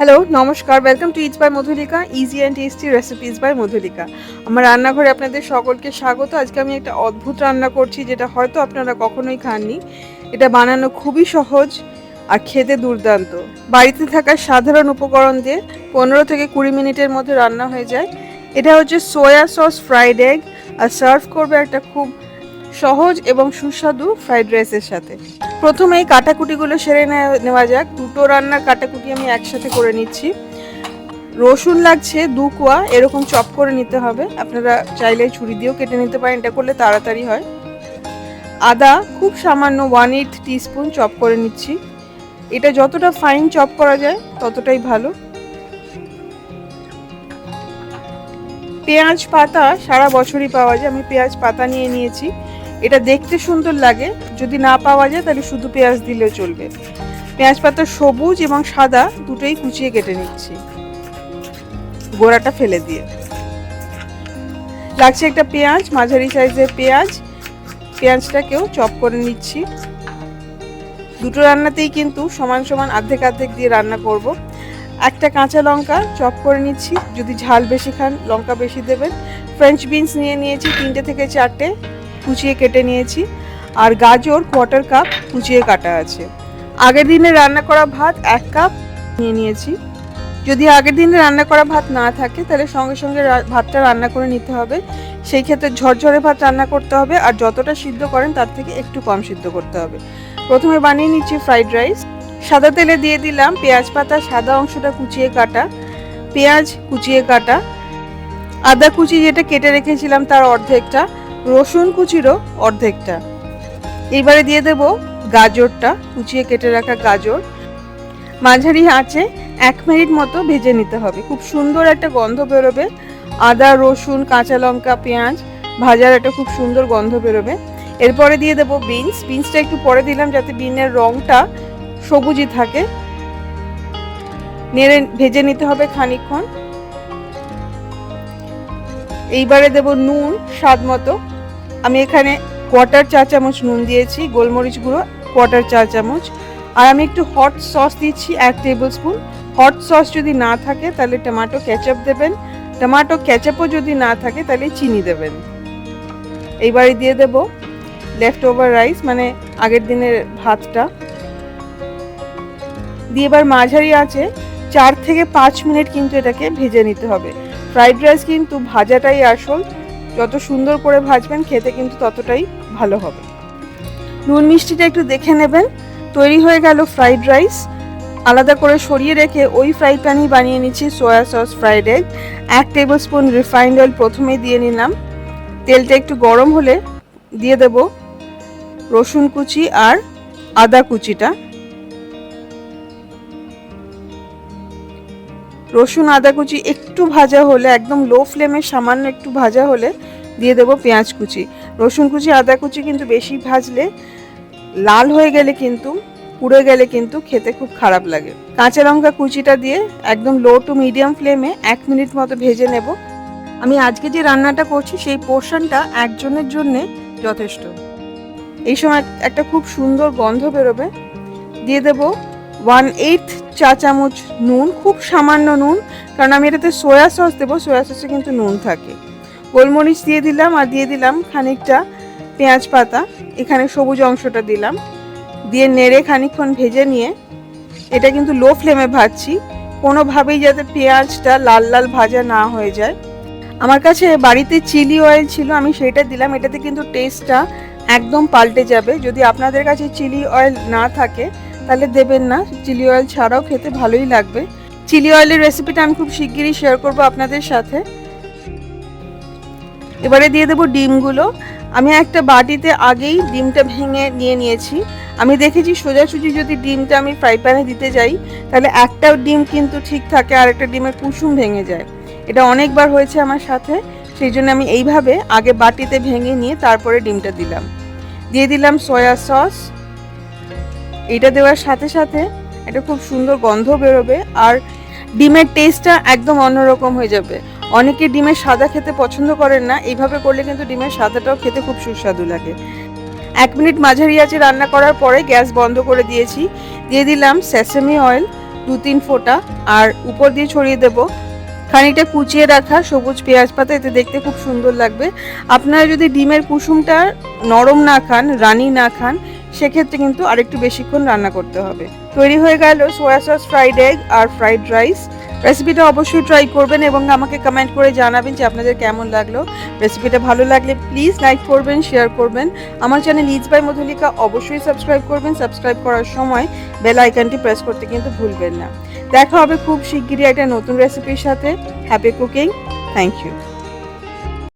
Hello নমস্কার welcome to it's by Madhulika easy and tasty recipes by Madhulika আমার রান্নাঘরে আপনাদের সকলকে স্বাগত। আজকে আমি একটা অদ্ভুত রান্না করছি, যেটা হয়তো আপনারা কখনোই খাননি। এটা বানানো খুবই সহজ আর খেতে দুর্দান্ত। বাড়িতে থাকা সাধারণ উপকরণ দিয়ে পনেরো থেকে কুড়ি মিনিটের মধ্যে রান্না হয়ে যায়। এটা হচ্ছে সোয়া সস ফ্রাইড এগ আর সার্ভ করবে একটা খুব সহজ এবং সুস্বাদু ফ্রাইড রাইসের সাথে। প্রথমে এই কাটাকুটিগুলো সেরে নেওয়া- যাক। দুটো রান্নার কাটাকুটি আমি একসাথে করে নিচ্ছি। রসুন লাগছে দু কোয়া, এরকম চপ করে নিতে হবে। আপনারা চাইলে ছুরি দিয়েও কেটে নিতে পারেন, এটা করলে তাড়াতাড়ি হয়। আদা খুব সামান্য ওয়ান এইট টিস্পুন চপ করে নিচ্ছি। এটা যতটা ফাইন চপ করা যায়, ততটাই ভালো। পেঁয়াজ পাতা, সারা বছরই পাওয়া যায়। আমি পেঁয়াজ পাতা নিয়ে নিয়েছি। এটা দেখতে সুন্দর লাগে। যদি না পাওয়া যায়, তাহলে শুধু পেঁয়াজ দিলেও চলবে। পেঁয়াজ পাতা সবুজ এবং সাদা, দুটোই কুচিয়ে কেটে নিচ্ছি। গোড়াটা ফেলে দিয়ে। লাগছে একটা পেঁয়াজ, মাঝারি সাইজের পেঁয়াজ। পেঁয়াজটাকেও চপ করে নিচ্ছি। দুটো রান্নাতেই কিন্তু সমান সমান অর্ধেক আর্ধেক দিয়ে রান্না করব। একটা কাঁচা লঙ্কা চপ করে নিচ্ছি। যদি ঝাল বেশি খান, লঙ্কা বেশি দেবেন। ফ্রেঞ্চ বিনস নিয়ে নিয়েছি তিনটে থেকে চারটে। কুচিয়ে কেটে নিয়েছি আর গাজর কোয়ার্টার কাপ কুচিয়ে কাটা আছে। আগের দিনে রান্না করা ভাত এক কাপ নিয়ে নিয়েছি। যদি আগের দিনে রান্না করা ভাত না থাকে, তাহলে সঙ্গে সঙ্গে ভাতটা রান্না করে নিতে হবে। সেই ক্ষেত্রে ঝরঝরে ভাত রান্না করতে হবে আর যতটা সিদ্ধ করেন, তার থেকে একটু কম সিদ্ধ করতে হবে। প্রথমে বানিয়ে নিচ্ছি ফ্রাইড রাইস সাদা তেলে দিয়ে দিলাম পেঁয়াজ পাতা, সাদা অংশটা কুচিয়ে কাটা। পেঁয়াজ কুচিয়ে কাটা। আদা কুচি যেটা কেটে রেখেছিলাম, তার অর্ধেকটা। রসুন কুচিরও অর্ধেকটা। এইবারে দিয়ে দেব গাজরটা, কুচিয়ে কেটে রাখা গাজর। মাঝারি আঁচে এক মিনিট মতো ভেজে নিতে হবে। খুব সুন্দর একটা গন্ধ বেরোবে। আদা, রসুন, কাঁচা লঙ্কা, পেঁয়াজ ভাজার একটা খুব সুন্দর গন্ধ বেরোবে। এরপরে দিয়ে দেবো বিনস। বিনসটা একটু পরে দিলাম যাতে বিনের রংটা সবুজই থাকে। নেড়ে, ভেজে নিতে হবে খানিকক্ষণ। এইবারে দেব নুন স্বাদ মতো। আমি এখানে কোয়ার্টার চা চামচ নুন দিয়েছি, গোলমরিচ গুঁড়ো কোয়ার্টার চা চামচ। আর আমি একটু হট সস দিচ্ছি, এক টেবিল স্পুন হট সস যদি না থাকে, তাহলে টমেটো কেচাপ দেবেন। টমেটো কেচাপও যদি না থাকে, তাহলে চিনি দেবেন। এইবারে দিয়ে দেব লেফট ওভার রাইস মানে আগের দিনের ভাতটা। দিয়ে এবার মাঝারি আছে চার থেকে পাঁচ মিনিট কিন্তু এটাকে ভেজে নিতে হবে। ফ্রাইড রাইস কিন্তু ভাজাটাই আসল। যত সুন্দর করে ভাজবেন, খেতে কিন্তু ততটাই ভালো হবে। নুন মিষ্টিটা একটু দেখে নেবেন। তৈরি হয়ে গেল ফ্রাইড রাইস আলাদা করে সরিয়ে রেখে ওই ফ্রাই প্যানই বানিয়ে নিচ্ছি সয়া সস ফ্রাইড এগ এক টেবিল স্পুন রিফাইন্ড অয়েল প্রথমেই দিয়ে নিলাম। তেলটা একটু গরম হলে দিয়ে দেব রসুন কুচি আর আদা কুচিটা। রসুন, আদা কুচি একটু ভাজা হলে, একদম লো ফ্লেমে সামান্য একটু ভাজা হলে দিয়ে দেবো পেঁয়াজ কুচি। রসুন কুচি, আদা কুচি কিন্তু বেশি ভাজলে লাল হয়ে গেলে কিন্তু, পুড়ে গেলে কিন্তু খেতে খুব খারাপ লাগে। কাঁচা লঙ্কা কুচিটা দিয়ে একদম লো টু মিডিয়াম ফ্লেমে এক মিনিট মতো ভেজে নেব। আমি আজকে যে রান্নাটা করছি, সেই পোর্শনটা একজনের জন্যে যথেষ্ট। এই সময় একটা খুব সুন্দর গন্ধ বেরোবে। দিয়ে দেব ওয়ান এইট চা চামচ নুন, খুব সামান্য নুন, কারণ আমি এটাতে সয়া সস দেবো, সয়া সসে কিন্তু নুন থাকে। গোলমরিচ দিয়ে দিলাম আর দিয়ে দিলাম খানিকটা পেঁয়াজ পাতা, এখানে সবুজ অংশটা দিলাম। দিয়ে নেড়ে খানিকক্ষণ ভেজে নিয়ে, এটা কিন্তু লো ফ্লেমে ভাজছি, কোনোভাবেই যাতে পেঁয়াজটা লাল লাল ভাজা না হয়ে যায়। আমার কাছে বাড়িতে চিলি অয়েল ছিল, আমি সেটা দিলাম, এটাতে কিন্তু টেস্টটা একদম পাল্টে যাবে। যদি আপনাদের কাছে চিলি অয়েল না থাকে তাহলে দেবেন না। চিলি অয়েল ছাড়াও খেতে ভালোই লাগবে। চিলি অয়েলের রেসিপিটা আমি খুব শিগগিরই শেয়ার করব আপনাদের সাথে। এবারে দিয়ে দেবো ডিমগুলো। আমি একটা বাটিতে আগেই ডিমটা ভেঙে নিয়ে নিয়েছি। আমি দেখেছি সোজাসুজি যদি ডিমটা আমি ফ্রাই প্যানে দিতে যাই, তাহলে একটা ডিম কিন্তু ঠিক থাকে আর একটা ডিমের কুসুম ভেঙে যায়। এটা অনেকবার হয়েছে আমার সাথে। সেই জন্য আমি এইভাবে আগে বাটিতে ভেঙে নিয়ে তারপরে ডিমটা দিলাম। দিয়ে দিলাম সয়া সস এটা দেওয়ার সাথে সাথে এটা খুব সুন্দর গন্ধ বেরোবে আর ডিমের টেস্টটা একদম অন্যরকম হয়ে যাবে। অনেকে ডিমের সাদা খেতে পছন্দ করেন না, এইভাবে করলে কিন্তু ডিমের সাদাটাও খেতে খুব সুস্বাদু লাগে। এক মিনিট মাঝারি আছে রান্না করার পরে গ্যাস বন্ধ করে দিয়েছি। দিয়ে দিলাম সেসেমি অয়েল দু তিন ফোঁটা, আর উপর দিয়ে ছড়িয়ে দেব। খানিকটা কুচিয়ে রাখা সবুজ পেঁয়াজ পাতা, এতে দেখতে খুব সুন্দর লাগবে। আপনারা যদি ডিমের কুসুমটা নরম না খান, রানি না খান সেক্ষেত্রে কিন্তু আরেকটু বেশিক্ষণ রান্না করতে হবে। তৈরি হয়ে গেল সোয়া সস ফ্রাইড এগ আর ফ্রাইড রাইস রেসিপিটা অবশ্যই ট্রাই করবেন এবং আমাকে কমেন্ট করে জানাবেন যে আপনাদের কেমন লাগল। রেসিপিটা ভালো লাগলে প্লিজ লাইক করবেন শেয়ার করবেন। আমার চ্যানেল ইজ বাই মধুলিকা অবশ্যই সাবস্ক্রাইব করবেন। সাবস্ক্রাইব করার সময় বেল আইকনটি প্রেস করতে কিন্তু ভুলবেন না। দেখা হবে খুব শিগগিরই একটা নতুন রেসিপির সাথে। Happy cooking thank you